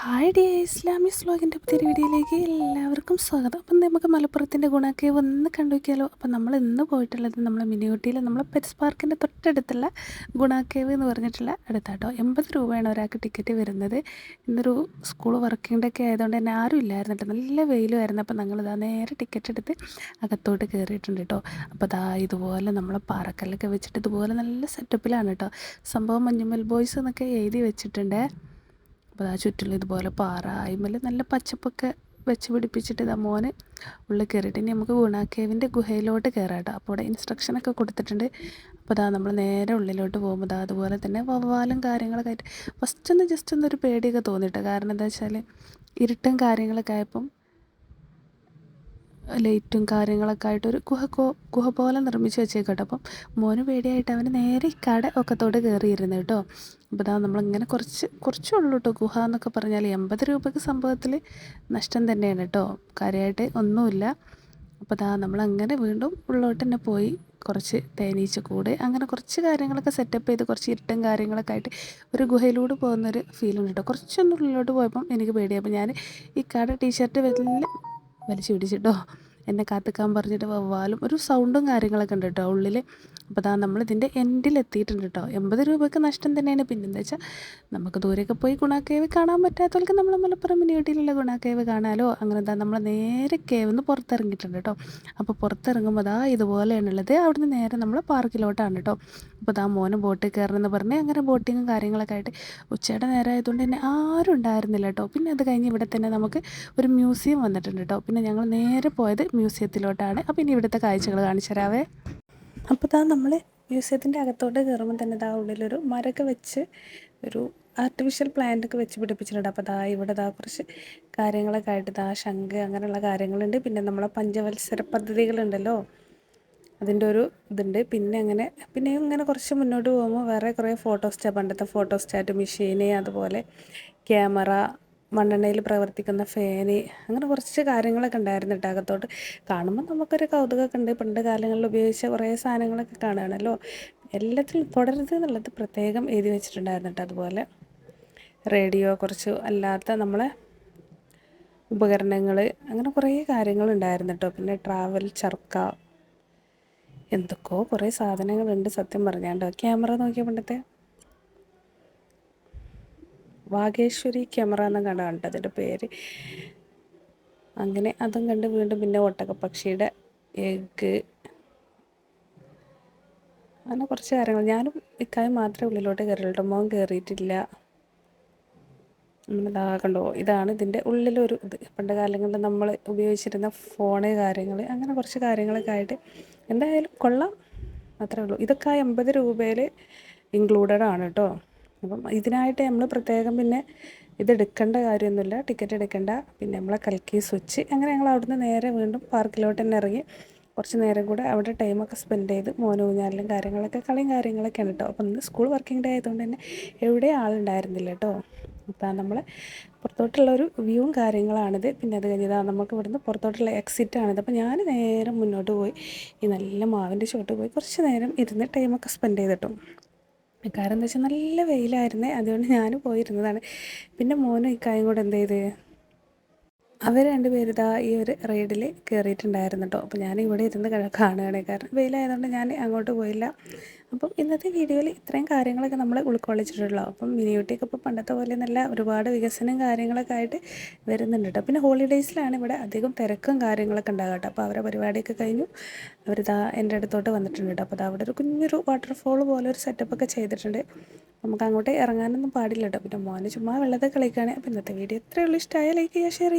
Hi ഡിയ Islamic സ്ലോഗിന്റെ പുതിയൊരു വീഡിയോയിലേക്ക് എല്ലാവർക്കും സ്വാഗതം. അപ്പം നമുക്ക് മലപ്പുറത്തിന്റെ ഗുണക്കേവ് ഒന്ന് കണ്ടുവയ്ക്കാലോ അപ്പം നമ്മൾ ഇന്ന് പോയിട്ടുള്ളത് നമ്മളെ മിനിയൂട്ടിയിൽ നമ്മളെ പെറ്റ്സ് പാർക്കിന്റെ തൊട്ടടുത്തുള്ള ഗുണാക്കേവ് എന്ന് പറഞ്ഞിട്ടുള്ള അടുത്താട്ടോ. എൺപത് രൂപയാണ് ഒരാൾക്ക് ടിക്കറ്റ് വരുന്നത്. ഇന്നൊരു സ്കൂൾ വർക്കിംഗ് ഡേ ഒക്കെ ആയതുകൊണ്ട് തന്നെ ആരും ഇല്ലായിരുന്നു കേട്ടോ നല്ല വെയിലുമായിരുന്നു അപ്പം ഞങ്ങളിതാ നേരെ ടിക്കറ്റ് എടുത്ത് അകത്തോട്ട് കയറിയിട്ടുണ്ട് കേട്ടോ. അപ്പോൾ അതാ ഇതുപോലെ നമ്മളെ പാറക്കല്ലൊക്കെ വെച്ചിട്ട് ഇതുപോലെ നല്ല സെറ്റപ്പിലാണ് കേട്ടോ. സംഭവം മഞ്ഞുമൽ ബോയ്സ് എന്നൊക്കെ എഴുതി വെച്ചിട്ടുണ്ട്. അപ്പോൾ ആ ചുറ്റിലും ഇതുപോലെ പാറ അതിമേൽ നല്ല പച്ചപ്പൊക്കെ വെച്ച് പിടിപ്പിച്ചിട്ട് ഇതാ മോന് ഉള്ളിൽ കയറിയിട്ട് ഇനി നമുക്ക് ഗുണാക്കേവിന്റെ ഗുഹയിലോട്ട് കയറാം കേട്ടോ. അപ്പോൾ അവിടെ ഇൻസ്ട്രക്ഷനൊക്കെ കൊടുത്തിട്ടുണ്ട്. അപ്പോൾ അതാ നമ്മൾ നേരെ ഉള്ളിലോട്ട് പോകുമ്പോൾ അതാ അതുപോലെ തന്നെ വവ്വാലും കാര്യങ്ങളൊക്കെ ആയിട്ട് ഫസ്റ്റ് ഒന്ന് ജസ്റ്റ് ഒന്നൊരു പേടിയൊക്കെ തോന്നിയിട്ട് കാരണം എന്താ വെച്ചാൽ ഇരുട്ടും കാര്യങ്ങളൊക്കെ ആയപ്പം ലൈറ്റും കാര്യങ്ങളൊക്കെ ആയിട്ട് ഒരു ഗുഹ ഗുഹ പോലെ നിർമ്മിച്ച് വെച്ചേക്കട്ടോ. അപ്പം മോന് പേടിയായിട്ട് അവന് നേരെ കട ഒക്കത്തോട് കയറിയിരുന്നു കേട്ടോ. അപ്പോൾ ഇതാ നമ്മളിങ്ങനെ കുറച്ച് കുറച്ചേ ഉള്ളൂ കേട്ടോ ഗുഹ എന്നൊക്കെ പറഞ്ഞാൽ എൺപത് രൂപയ്ക്ക് സംഭവത്തിൽ നഷ്ടം തന്നെയാണ് കേട്ടോ. കാര്യമായിട്ട് ഒന്നുമില്ല. അപ്പോൾ ഇതാ നമ്മളങ്ങനെ വീണ്ടും ഉള്ളോട്ട് തന്നെ പോയി കുറച്ച് തേനീച്ച കൂട് അങ്ങനെ കുറച്ച് കാര്യങ്ങളൊക്കെ സെറ്റപ്പ് ചെയ്ത് കുറച്ച് ഇരുട്ടും കാര്യങ്ങളൊക്കെ ആയിട്ട് ഒരു ഗുഹയിലൂടെ പോകുന്നൊരു ഫീലുണ്ട് കേട്ടോ. കുറച്ചൊന്നുള്ളിലോട്ട് പോയപ്പം എനിക്ക് പേടിയായി. അപ്പോൾ ഞാൻ ഈ കട ടീഷർട്ട് വലിയ വലിച്ചു പിടിച്ചിട്ടോ? എന്നെ കാത്തിക്കാൻ പറഞ്ഞിട്ട് വവ്വാലും ഒരു സൗണ്ടും കാര്യങ്ങളൊക്കെ ഉണ്ട് കേട്ടോ ഉള്ളിൽ അപ്പോൾ അതാ നമ്മളിതിന്റെ എൻഡിലെത്തിയിട്ടുണ്ട് കേട്ടോ എൺപത് രൂപയ്ക്ക് നഷ്ടം തന്നെയാണ്. പിന്നെന്താ വെച്ചാൽ നമുക്ക് ദൂരെയൊക്കെ പോയി ഗുണാക്കേവ് കാണാൻ പറ്റാത്തവർക്ക് നമ്മൾ മലപ്പുറം മിനിയൂട്ടിയിലുള്ള ഗുണാക്കേവ് കാണാലോ? അങ്ങനെ എന്താ നമ്മൾ നേരെ കേവ് നിന്ന് പുറത്തിറങ്ങിയിട്ടുണ്ട് കേട്ടോ അപ്പോൾ പുറത്തിറങ്ങുമ്പോൾ അതാ ഇതുപോലെയാണുള്ളത്. അവിടുന്ന് നേരെ നമ്മൾ പാർക്കിലോട്ടാണ് കേട്ടോ അപ്പോൾ അതാ മോന് ബോട്ടിൽ കയറണമെന്ന് പറഞ്ഞ് അങ്ങനെ ബോട്ടിങ്ങും കാര്യങ്ങളൊക്കെ ആയിട്ട് ഉച്ചയുടെ നേരം ആയതുകൊണ്ട് തന്നെ ആരും ഉണ്ടായിരുന്നില്ല കേട്ടോ പിന്നെ അത് കഴിഞ്ഞ് ഇവിടെ തന്നെ നമുക്ക് ഒരു മ്യൂസിയം വന്നിട്ടുണ്ട് കേട്ടോ പിന്നെ ഞങ്ങൾ നേരെ പോയത് മ്യൂസിയത്തിലോട്ടാണ്. അപ്പോൾ ഇനി ഇവിടുത്തെ കാഴ്ചകൾ കാണിച്ചു തരാവേ. അപ്പോൾ താ നമ്മൾ മ്യൂസിയത്തിന്റെ അകത്തോട്ട് കയറുമ്പോൾ തന്നെ ഇതാ ഉള്ളിലൊരു മരമൊക്കെ വെച്ച് ഒരു ആർട്ടിഫിഷ്യൽ പ്ലാന്റ് ഒക്കെ വെച്ച് പിടിപ്പിച്ചിട്ടുണ്ട്. അപ്പോൾ ദാ ഇവിടെ ദാ കുറച്ച് കാര്യങ്ങളൊക്കെ ആയിട്ട് ദാ ശംഖ് അങ്ങനെയുള്ള കാര്യങ്ങളുണ്ട്. പിന്നെ നമ്മളെ പഞ്ചവത്സര പദ്ധതികളുണ്ടല്ലോ. അതിന്റെ ഒരു ഇതുണ്ട്. പിന്നെ അങ്ങനെ പിന്നെ ഇങ്ങനെ കുറച്ച് മുന്നോട്ട് പോകുമ്പോൾ വേറെ കുറേ ഫോട്ടോ ഫോട്ടോസ്റ്റാ പണ്ടത്തെ ഫോട്ടോസ്റ്റാറ്റ് മെഷീന് അതുപോലെ ക്യാമറ മണ്ണെണ്ണയിൽ പ്രവർത്തിക്കുന്ന ഫാന് അങ്ങനെ കുറച്ച് കാര്യങ്ങളൊക്കെ ഉണ്ടായിരുന്നു കേട്ടോ കാണുമ്പോൾ നമുക്കൊരു കൗതുകമൊക്കെ ഉണ്ട്. പണ്ട് കാലങ്ങളിൽ ഉപയോഗിച്ച കുറേ സാധനങ്ങളൊക്കെ കാണുകയാണല്ലോ. എല്ലാത്തിലും തുടരുത് എന്നുള്ളത് പ്രത്യേകം എഴുതി വെച്ചിട്ടുണ്ടായിരുന്നു കേട്ടോ അതുപോലെ റേഡിയോ കുറച്ച് അല്ലാത്ത നമ്മളെ ഉപകരണങ്ങൾ അങ്ങനെ കുറേ കാര്യങ്ങളുണ്ടായിരുന്നു കേട്ടോ പിന്നെ ട്രാവൽ ചർക്ക എന്തൊക്കെയോ കുറേ സാധനങ്ങളുണ്ട് സത്യം പറഞ്ഞാണ്ടോ. ക്യാമറ നോക്കിയ പണ്ടത്തെ? വാഗേശ്വരി ക്യാമറ എന്നും കണ്ടാണ് അതിന്റെ പേര്. അങ്ങനെ അതും കണ്ട് വീണ്ടും പിന്നെ ഒട്ടകപ്പക്ഷിയുടെ എഗ്ഗ്. അങ്ങനെ കുറച്ച് കാര്യങ്ങൾ. ഞാനും ഇക്കാര്യം മാത്രമേ ഉള്ളിലോട്ട് കയറിയുള്ളൂ. മോൻ കയറിയിട്ടില്ല. നമ്മളിതാ കണ്ടോ? ഇതാണ് ഇതിന്റെ ഉള്ളിലൊരു ഇത്. പണ്ട് കാലങ്ങളിൽ നമ്മൾ ഉപയോഗിച്ചിരുന്ന ഫോണ് കാര്യങ്ങൾ. അങ്ങനെ കുറച്ച് കാര്യങ്ങളൊക്കെ ആയിട്ട് എന്തായാലും കൊള്ളാം. അത്രേ ഉള്ളൂ. ഇതൊക്കെ ആ എൺപത് രൂപയിൽ ഇൻക്ലൂഡഡ് ആണ് കേട്ടോ. അപ്പം ഇതിനായിട്ട് നമ്മൾ പ്രത്യേകം പിന്നെ ഇതെടുക്കേണ്ട കാര്യമൊന്നുമില്ല. ടിക്കറ്റ് എടുക്കേണ്ട. പിന്നെ നമ്മളെ കൽക്കി സ്വിച്ച് അങ്ങനെ ഞങ്ങൾ അവിടുന്ന് നേരെ വീണ്ടും പാർക്കിലോട്ട് തന്നെ ഇറങ്ങി. കുറച്ച് നേരം കൂടെ അവിടെ ടൈമൊക്കെ സ്പെൻഡ് ചെയ്ത് മോനൂഞ്ഞാലും കാര്യങ്ങളൊക്കെ കളിയും കാര്യങ്ങളൊക്കെയാണ് കേട്ടോ അപ്പം ഇന്ന് സ്കൂൾ വർക്കിംഗ് ഡേ ആയതുകൊണ്ട് തന്നെ എവിടെ ആളുണ്ടായിരുന്നില്ല കേട്ടോ അപ്പം നമ്മൾ പുറത്തോട്ടുള്ളൊരു വ്യൂവും കാര്യങ്ങളാണിത്. പിന്നെ അത് കഴിഞ്ഞതാണ് നമുക്ക് ഇവിടുന്ന് പുറത്തോട്ടുള്ള എക്സിറ്റാണിത് അപ്പോൾ ഞാൻ നേരം മുന്നോട്ട് പോയി. ഈ നല്ല മാവിന്റെ ചോട്ട് പോയി കുറച്ച് നേരം ഇരുന്ന് ടൈമൊക്കെ സ്പെൻഡ് ചെയ്തിട്ടും. കാരണം എന്താ വെച്ചാൽ നല്ല വെയിലായിരുന്നേ അതുകൊണ്ട് ഞാൻ പോയിരുന്നതാണ്. പിന്നെ മോനും ഇക്കായും കൂടെ എന്ത് ചെയ്ത്? അവർ രണ്ടുപേരും ഇതാ ഈ ഒരു റൈഡിൽ കയറിയിട്ടുണ്ടായിരുന്നു കേട്ടോ അപ്പോൾ ഞാൻ ഇവിടെ ഇരുന്ന് കാണുകയാണ്. കാരണം വെയിലായതുകൊണ്ട് ഞാൻ അങ്ങോട്ട് പോയില്ല. അപ്പം ഇന്നത്തെ വീഡിയോയിൽ ഇത്രയും കാര്യങ്ങളൊക്കെ നമ്മൾ ഉൾക്കൊള്ളിച്ചിട്ടുള്ളൂ. അപ്പം മിനിയൂട്ടിയൊക്കെ ഇപ്പോൾ പണ്ടത്തെ പോലെ നല്ല ഒരുപാട് വികസനം കാര്യങ്ങളൊക്കെ ആയിട്ട് വരുന്നുണ്ട് കേട്ടോ പിന്നെ ഹോളിഡേയ്സിലാണ് ഇവിടെ അധികം തിരക്കും കാര്യങ്ങളൊക്കെ ഉണ്ടാകുക കേട്ടോ അപ്പോൾ അവരെ പരിപാടിയൊക്കെ കഴിഞ്ഞു. അവരിതാ എന്റെ അടുത്തോട്ട് വന്നിട്ടുണ്ട് കേട്ടോ അപ്പോൾ അവിടെ ഒരു കുഞ്ഞൊരു വാട്ടർഫോൾ പോലെ ഒരു സെറ്റപ്പൊക്കെ ചെയ്തിട്ടുണ്ട്. നമുക്ക് അങ്ങോട്ട് ഇറങ്ങാനൊന്നും പാടില്ല കേട്ടോ പിന്നെ മോനെ ചുമ്മാ വെള്ളത്തിൽ കളിക്കുകയാണ് അപ്പോൾ ഇന്നത്തെ വീഡിയോ എത്രയുള്ളൂ ഇഷ്ടമായ ലൈക്ക് ചെയ്യുക ഷെയർ ചെയ്യുക.